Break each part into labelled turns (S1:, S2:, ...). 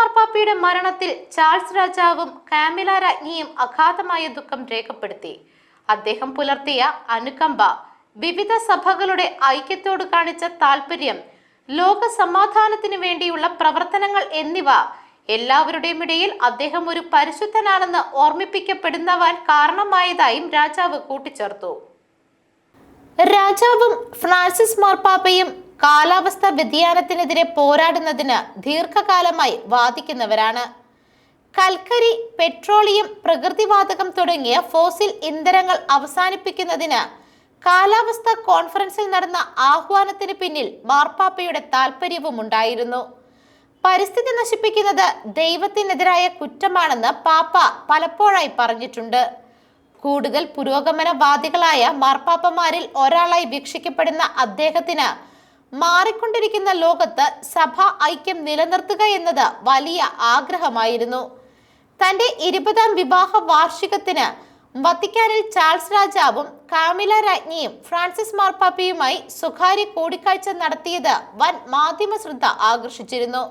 S1: മാർപ്പാപ്പയുടെ മരണത്തിൽ ചാൾസ് രാജാവും കാമില രാജ്ഞിയും അഗാധമായ ദുഃഖം രേഖപ്പെടുത്തി. അദ്ദേഹം പുലർത്തിയ അനുകമ്പ വിവിധ സഭകളുടെ ഐക്യത്തോട് കാണിച്ച താല്പര്യം ലോക സമാധാനത്തിനു വേണ്ടിയുള്ള പ്രവർത്തനങ്ങൾ എന്നിവ എല്ലാവരുടെയും ഇടയിൽ അദ്ദേഹം ഒരു പരിശുദ്ധനാണെന്ന് ഓർമ്മിപ്പിക്കപ്പെടുന്നവാൻ കാരണമായതായും രാജാവ് കൂട്ടിച്ചേർത്തു. രാജാവും ഫ്രാൻസിസ് മാർപ്പാപ്പയും കാലാവസ്ഥ വ്യതിയാനത്തിനെതിരെ പോരാടുന്നതിന് ദീർഘകാലമായി വാദിക്കുന്നവരാണ്. കൽക്കരി പെട്രോളിയം പ്രകൃതിവാതകം തുടങ്ങിയ ഫോസിൽ ഇന്ധനങ്ങൾ അവസാനിപ്പിക്കുന്നതിന് കാലാവസ്ഥ കോൺഫറൻസിൽ നടന്ന ആഹ്വാനത്തിന് പിന്നിൽ മാർപ്പാപ്പയുടെ താല്പര്യവും ഉണ്ടായിരുന്നു പരിസ്ഥിതി നശിപ്പിക്കുന്നത് ദൈവത്തിനെതിരായ കുറ്റമാണെന്ന് പാപ്പ പലപ്പോഴായി പറഞ്ഞിട്ടുണ്ട്. കൂടുതൽ പുരോഗമനവാദികളായ മാർപ്പാപ്പമാരിൽ ഒരാളായി വീക്ഷിക്കപ്പെടുന്ന അദ്ദേഹത്തിന് മാറിക്കൊണ്ടിരിക്കുന്ന ലോകത്ത് സഭ ഐക്യം നിലനിർത്തുക എന്നത് വലിയ ആഗ്രഹമായിരുന്നു. തന്റെ ഇരുപതാം വിവാഹ വാർഷികത്തിന് വത്തിക്കാനിൽ ചാൾസ് രാജാവും കാമില രാജ്ഞിയും ഫ്രാൻസിസ് മാർപ്പാപ്പയുമായി സ്വകാര്യ കൂടിക്കാഴ്ച നടത്തിയത് വൻ മാധ്യമ ശ്രദ്ധ ആകർഷിച്ചിരുന്നു.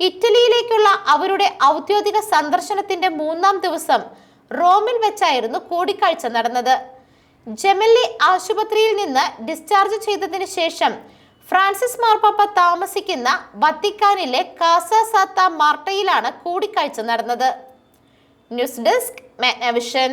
S1: ഇറ്റലിയിലേക്കുള്ള അവരുടെ ഔദ്യോഗിക സന്ദർശനത്തിന്റെ മൂന്നാം ദിവസം റോമിൽ വെച്ചായിരുന്നു കൂടിക്കാഴ്ച നടന്നത്. ജെമല്ലി ആശുപത്രിയിൽ നിന്ന് ഡിസ്ചാർജ് ചെയ്തതിനു ശേഷം ഫ്രാൻസിസ് മാർപ്പാപ്പ താമസിക്കുന്ന വത്തിക്കാനിലെ കാസ സാത്ത മാർട്ടയിലാണ് കൂടിക്കാഴ്ച നടന്നത്. News desk Magnavision.